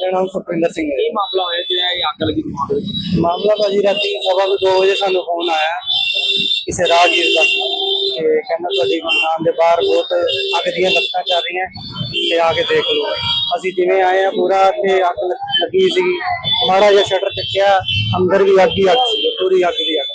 ਮੇਰਾ ਨਾਮ ਸੁਖਵਿੰਦਰ ਸਿੰਘ ਹੈ। ਕੀ ਮਾਮਲਾ ਹੋਇਆ? ਜਿਹੜਾ ਇਹ ਅੱਗ ਲੱਗੀ ਦੁਕਾਨ ਦੇ ਵਿੱਚ? ਮਾਮਲਾ ਭਾਜੀ ਰਾਤੀ ਸਵਾ ਕੁ ਦੋ ਵਜੇ ਸਾਨੂੰ ਫੋਨ ਆਇਆ। ਕਿਸੇ ਰਾਹਗੀਰ ਦਾ। ਕਿ ਕਹਿੰਦਾ ਤੁਹਾਡੀ ਦੁਕਾਨ ਦੇ ਬਾਹਰ ਬਹੁਤ ਅੱਗ ਦੀਆਂ ਲੱਤਾਂ ਚੱਲ ਰਹੀਆਂ। ਤੇ ਆ ਕੇ ਦੇਖ ਲਓ। ਅਸੀਂ ਜਿਵੇਂ ਆਏ ਆ ਪੂਰਾ ਤੇ ਅੱਗ ਲੱਗੀ ਸੀਗੀ ਮਾੜਾ ਜਿਹਾ ਸ਼ਟਰ ਚੱਕਿਆ। ਅੰਦਰ ਵੀ ਅੱਗ ਹੀ ਅੱਗ ਸੀ। ਪੂਰੀ ਅੱਗ ਦੀ ਅੱਗ।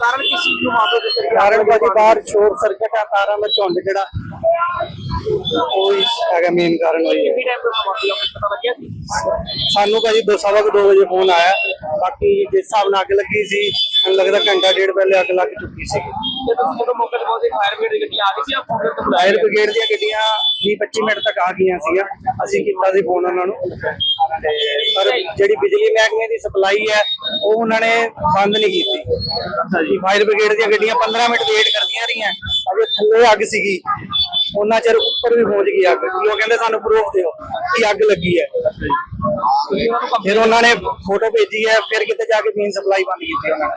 ਕਾਰਨ ਕਿਸ ਨੂੰ ਮਾਪੇ ਦੇ ਕਾਰਨ ਭਾਜੀ ਬਾਹਰ ਸ਼ੋਰਟ ਸਰਕਟ ਆ। ਤਾਰਾਂ ਦਾ ਝੁੰਡ ਜਿਹੜਾ ਹੀ ਹੈਗਾ ਮੇਨ ਕਾਰਨ ਹੋਈ ਹੈ। ਸੀ ਸਾਨੂੰ ਭਾਜੀ ਦੋ ਸਵਾ ਕੁ ਦੋ ਵਜੇ ਫੋਨ ਆਇਆ। ਬਾਕੀ ਜਿਸ ਹਿਸਾਬ ਨਾਲ ਅੱਗ ਲੱਗੀ ਸੀ ਮੈਨੂੰ ਲੱਗਦਾ ਘੰਟਾ ਡੇਢ ਪਹਿਲੇ ਅੱਗ ਲੱਗ ਚੁੱਕੀ ਸੀ। ਫਾਇਰ ਬ੍ਰਿਗੇਡ ਸੀ ਦੀਆਂ ਗੱਡੀਆਂ 20 25 ਮਿੰਟ ਤੱਕ ਆ ਗਈਆਂ ਸੀਗੀਆਂ। ਅਸੀਂ ਕੀਤਾ ਸੀ ਫੋਨ ਉਹਨਾਂ ਨੂੰ। ਤੇ ਪਰ ਜਿਹੜੀ ਬਿਜਲੀ ਮਹਿਕਮੇ ਦੀ ਸਪਲਾਈ ਹੈ ਉਹ ਉਹਨਾਂ ਨੇ ਬੰਦ ਨਹੀਂ ਕੀਤੀ। ਅੱਛਾ ਜੀ। ਫਾਇਰ ਬ੍ਰਿਗੇਡ ਦੀਆਂ ਗੱਡੀਆਂ 15 ਮਿੰਟ ਵੇਟ ਕਰਦੀਆਂ ਰਹੀਆਂ। ਅਜੇ ਥੱਲੇ ਅੱਗ ਸੀਗੀ। ਉਹਨਾਂ ਚਿਰ ਉੱਪਰ ਵੀ ਪਹੁੰਚ ਗਈ ਅੱਗ ਕਿ ਉਹ ਕਹਿੰਦੇ ਸਾਨੂੰ ਪ੍ਰੂਫ ਦਿਓ ਕਿ ਅੱਗ ਲੱਗੀ ਹੈ। ਫਿਰ ਉਹਨਾਂ ਨੇ ਫੋਟੋ ਭੇਜੀ ਹੈ ਫਿਰ ਕਿਤੇ ਜਾ ਕੇ ਮੇਨ ਸਪਲਾਈ ਬੰਦ ਕੀਤੀ ਉਹਨਾਂ ਨੇ।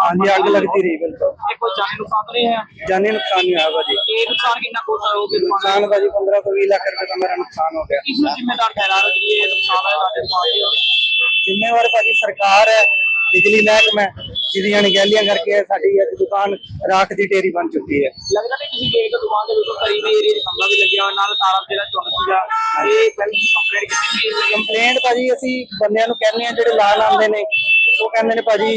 ਹਾਂਜੀ ਅੱਗ ਲੱਗਦੀ ਰਹੀ ਬਿਲਕੁਲ। ਜਾਨੀ ਨੁਕਸਾਨ ਨਹੀਂ ਹੈ ਜਾਨੀ ਨੁਕਸਾਨ ਨਹੀਂ ਹੋਇਆ ਭਾਜੀ ਇਹ ਨੁਕਸਾਨ ਕਿੰਨਾ ਕੁ ਹੋ ਗਿਆ। ਨੁਕਸਾਨ ਭਾਜੀ 15 ਤੋਂ 20 ਲੱਖ ਰੁਪਏ ਦਾ ਮੇਰਾ ਨੁਕਸਾਨ ਹੋ ਗਿਆ ਜ਼ਿੰਮੇਵਾਰ ਭਾਜੀ ਸਰਕਾਰ ਹੈ। ਬਿਜਲੀ ਮਹਿਕਮਾ ਜਿਹਦੀਆਂ ਅਣਗਹਿਲੀਆਂ ਕਰਕੇ ਸਾਡੀ ਅੱਜ ਦੁਕਾਨ ਰਾਖ ਦੀ ਢੇਰੀ ਬਣ ਚੁੱਕੀ ਹੈ। ਲੱਗਦਾ ਨਹੀਂ ਤੁਸੀਂ ਦੇਖ ਦੁਕਾਨ ਦੇ ਬਿਲਕੁਲ ਕਰੀਬ ਏਰੀਆ 'ਚ ਕਮਰਾ ਵੀ ਲੱਗਿਆ ਹੋਇਆ ਨਾਲ ਤਾਰਾਂ ਜਿਹੜਾ ਚੁੰਨ ਸੀਗਾ ਇਹ ਪਹਿਲਾਂ ਕੰਪਲੇਂਟ ਕੀਤੀ ਸੀ? ਕੰਪਲੇਂਟ ਭਾਜੀ ਅਸੀਂ ਬੰਦਿਆਂ ਨੂੰ ਕਹਿੰਦੇ ਆ ਜਿਹੜੇ ਲਾਣ ਆਉਂਦੇ ਨੇ ਉਹ ਕਹਿੰਦੇ ਨੇ ਭਾਜੀ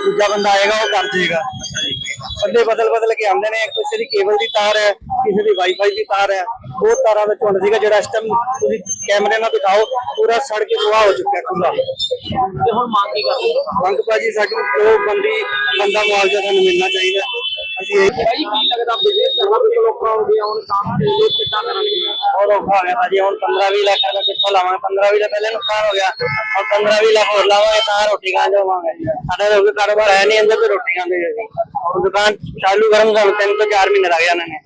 ਦੂਜਾ ਬੰਦਾ ਆਏਗਾ ਉਹ ਕਰ ਦੇਗਾ। ਬੰਦੇ ਬਦਲ ਬਦਲ ਕੇ ਆਉਂਦੇ ਨੇ ਕਿਸੇ ਦੀ ਕੇਬਲ ਦੀ ਤਾਰ ਹੈ ਕਿਸੇ ਦੀ ਵਾਈਫਾਈ ਦੀ ਤਾਰ ਹੈ ਬਹੁਤ ਤਾਰਾਂ ਦਾ ਝੁੰਡ ਸੀਗਾ ਜਿਹੜਾ ਇਸ ਟਾਈਮ ਤੁਸੀਂ ਕੈਮਰੇ ਨਾਲ ਦਿਖਾਓ ਪੂਰਾ ਸੜ ਕੇ ਸੁਆਹ ਹੋ ਚੁੱਕਿਆ ਖੁੱਲਾ ਤੇ ਹੁਣ ਮੰਗ ਕੀ ਕਰਦੇ ਮੰਗ ਭਾਜੀ ਸਾਡੀ ਜੋ ਬੰਦੀ ਬੰਦਾ ਮੁਆਵਜ਼ਾ ਸਾਨੂੰ ਮਿਲਣਾ ਚਾਹੀਦਾ। ਔਖਾ ਹੋ ਗਿਆ ਹੁਣ 15 20 ਲੱਖ ਲਾਵਾਂਗੇ? 15 20 ਦਾ ਪਹਿਲੇ ਨੁਕਸਾਨ ਹੋ ਗਿਆ ਔਰ 15 ਲੱਖ ਹੋਰ ਲਾਵਾਂਗੇ ਤਾਂ ਰੋਟੀ ਖਾਣ ਜਾਵਾਂਗੇ। ਸਾਡੇ ਲੋਕ ਕਾਰੋਬਾਰ ਹੈ ਨਹੀਂ ਅੰਦਰ ਤੇ ਰੋਟੀ ਖਾਂਦੇ ਜੀ ਦੁਕਾਨ ਚਾਲੂ ਕਰਨ ਦਾ ਤਿੰਨ ਤੋਂ ਚਾਰ ਮਹੀਨੇ ਲੱਗ ਜਾਣੇ ਨੇ।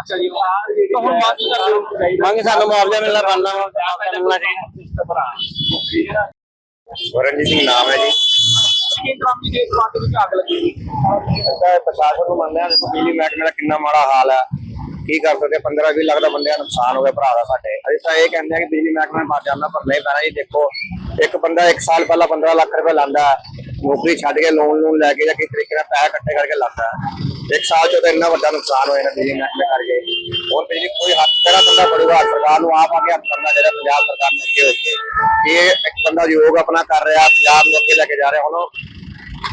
ਅੱਛਾ ਜੀ ਤਾਂ ਹੁਣ ਬਾਤ ਕਰਦੇ ਹੋ ਮੰਗ ਸਾਨੂੰ ਮੁਆਵਜ਼ਾ ਮਿਲਣਾ ਬਣਦਾ ਵਾ ਮਿਲਣਾ ਚਾਹੀਦਾ। ਵਰਨਜੀਤ ਸਿੰਘ ਨਾਮ ਹੈ ਜੀ। ਇਹ ਕੰਮ ਦੀ ਦੁਕਾਨ ਦੇ ਵਿੱਚ ਅੱਗ ਲੱਗੀ ਸੀ ਅੱਛਾ ਪ੍ਰਸ਼ਾਸਨ ਨੂੰ ਮੰਨਦੇ ਆ ਦੇਖੋ ਬਿਜਲੀ ਮਹਿਕਮੇ ਦਾ ਕਿੰਨਾ ਮਾੜਾ ਹਾਲ ਹੈ। ਕੀ ਕਰ ਸਕਦੇ 15 20 ਲੱਖ ਦਾ ਬੰਦਿਆਂ ਦਾ ਨੁਕਸਾਨ ਹੋ ਗਿਆ ਭਰਾ ਦਾ ਸਾਡੇ। ਅਸੀਂ ਤਾਂ ਇਹ ਕਹਿੰਦੇ ਆ ਕਿ ਬਿਜਲੀ ਮਹਿਕਮੇ ਮਰ ਜਾਂਦਾ ਪਰ ਨਹੀਂ ਪੈਣਾ ਜੀ ਦੇਖੋ। ਇੱਕ ਬੰਦਾ ਇੱਕ ਸਾਲ ਪਹਿਲਾਂ 15 ਲੱਖ ਰੁਪਏ ਲਾਂਦਾ ਨੌਕਰੀ ਛੱਡ ਕੇ ਲੋਨ ਲੋਨ ਲੈ ਕੇ ਜਾਂ ਕਿਸੇ ਤਰੀਕੇ ਨਾਲ ਪੈਸਾ ਇਕੱਠੇ ਕਰਕੇ ਲਾਂਦਾ ਇੱਕ ਸਾਲ ਚ ਤਾਂ ਇੰਨਾ ਵੱਡਾ ਨੁਕਸਾਨ ਹੋਇਆ ਨਾ ਬਿਜਲੀ ਮਹਿਕਮੇ ਕਰਕੇ। ਹੋਰ ਬਿਜਲੀ ਕੋਈ ਹੱਥ ਕਿਹੜਾ ਬੰਦਾ ਫੜੂਗਾ, ਸਰਕਾਰ ਨੂੰ ਆਪ ਆ ਕੇ ਹੱਥ ਕਰਨਾ ਜਿਹੜਾ ਪੰਜਾਬ ਸਰਕਾਰ ਨੇ ਅੱਗੇ ਹੋ ਕੇ। ਇਹ ਇੱਕ ਬੰਦਾ ਯੋਗ ਆਪਣਾ ਕਰ ਰਿਹਾ, ਪੰਜਾਬ ਨੂੰ ਅੱਗੇ ਲੈ ਕੇ ਜਾ ਰਿਹਾ। ਹੁਣ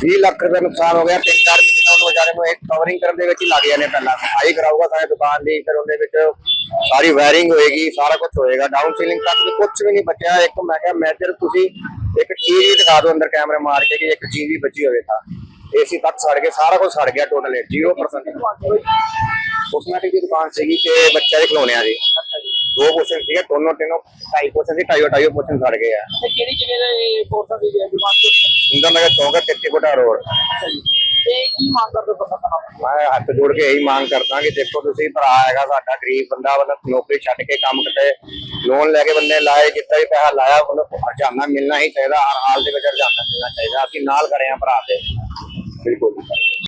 20 ਲੱਖ ਰੁਪਏ ਨੁਕਸਾਨ ਹੋ ਗਿਆ, ਤਿੰਨ ਚਾਰ ਮਹੀਨੇ ਉਹਨੂੰ ਵਿਚਾਰੇ ਨੂੰ ਇੱਕ ਕਵਰਿੰਗ ਕਰਨ ਦੇ ਵਿੱਚ ਹੀ ਲੱਗ ਜਾਂਦੇ ਪਹਿਲਾਂ। ਸਫ਼ਾਈ ਕਰਾਊਗਾ ਸਾਰੇ ਦੁਕਾਨ ਦੀ, ਫਿਰ ਉਹਦੇ ਵਿੱਚ ਸਾਰੀ ਵਾਇਰਿੰਗ ਹੋਏਗੀ, ਸਾਰਾ ਕੁਝ ਹੋਏਗਾ। ਡਾਊਨ ਸੀਲਿੰਗ ਤੱਕ ਵੀ ਕੁਝ ਵੀ ਨਹੀਂ ਬਚਿਆ। ਇੱਕ ਮੈਂ ਕਿਹਾ ਮੈਜਰ ਤੁਸੀਂ ਇੱਕ ਚੀਜ਼ ਹੀ ਦਿਖਾ ਦਿਓ ਅੰਦਰ ਕੈਮਰੇ ਮਾਰ ਕੇ ਕਿ ਇੱਕ ਚੀਜ਼ ਵੀ ਬਚੀ ਹੋਵੇ ਤਾਂ। ਏਸੀ ਤੱਕ ਸੜ ਗਿਆ ਸਾਰਾ ਕੁਝ ਸੜ ਗਿਆ ਟੋਟਲ 0% ਕੋਸਮੈਟਿਕ ਦੀ ਦੁਕਾਨ ਸੀਗੀ ਤੇ ਬੱਚਿਆਂ ਦੇ ਖਿਡੌਣਿਆਂ ਦੀ। ਦੋ ਪੋਰਸ਼ਨ ਸੀਗੇ ਦੋਨੋਂ ਤਿੰਨੋਂ ਢਾਈ ਪੋਰਸ਼ਨ ਸੀ ਢਾਈਓ ਢਾਈਓ ਪੋਰਸ਼ਨ ਸੜ ਗਏ ਆ। ਤੇ ਕਿਹੜੀ ਜਗ੍ਹਾ ਦੇ ਕੋਰਸਾਂ ਦੀ ਦੁਕਾਨ ਤੇ? ਸੁੰਦਰ ਨਗਰ ਚੌਂਕ ਹੈ 33 ਫੁੱਟਾ ਰੋਡ। ਤੇ ਕੀ ਮੰਗ ਕਰਦੇ ਮੈਂ ਹੱਥ ਜੋੜ ਕੇ ਇਹੀ ਮੰਗ ਕਰਦਾ ਕਿ ਦੇਖੋ ਤੁਸੀਂ ਭਰਾ ਹੈਗਾ ਸਾਡਾ ਗਰੀਬ ਬੰਦਾ ਮਤਲਬ ਨੌਕਰੀ ਛੱਡ ਕੇ ਕੰਮ ਕਿਤੇ ਲੋਨ ਲੈ ਕੇ ਬੰਦੇ ਲਾਏ ਜਿੱਦਾਂ ਵੀ ਪੈਸਾ ਲਾਇਆ ਉਹਨੂੰ ਹਰਜਾਨਾ ਮਿਲਣਾ ਹੀ ਚਾਹੀਦਾ ਹਰ ਹਾਲ ਦੇ ਵਿੱਚ ਹਰਜਾਨਾ ਮਿਲਣਾ ਚਾਹੀਦਾ ਅਸੀਂ ਨਾਲ ਖੜੇ ਹਾਂ ਭਰਾ ਦੇ। ਬਿਲਕੁਲ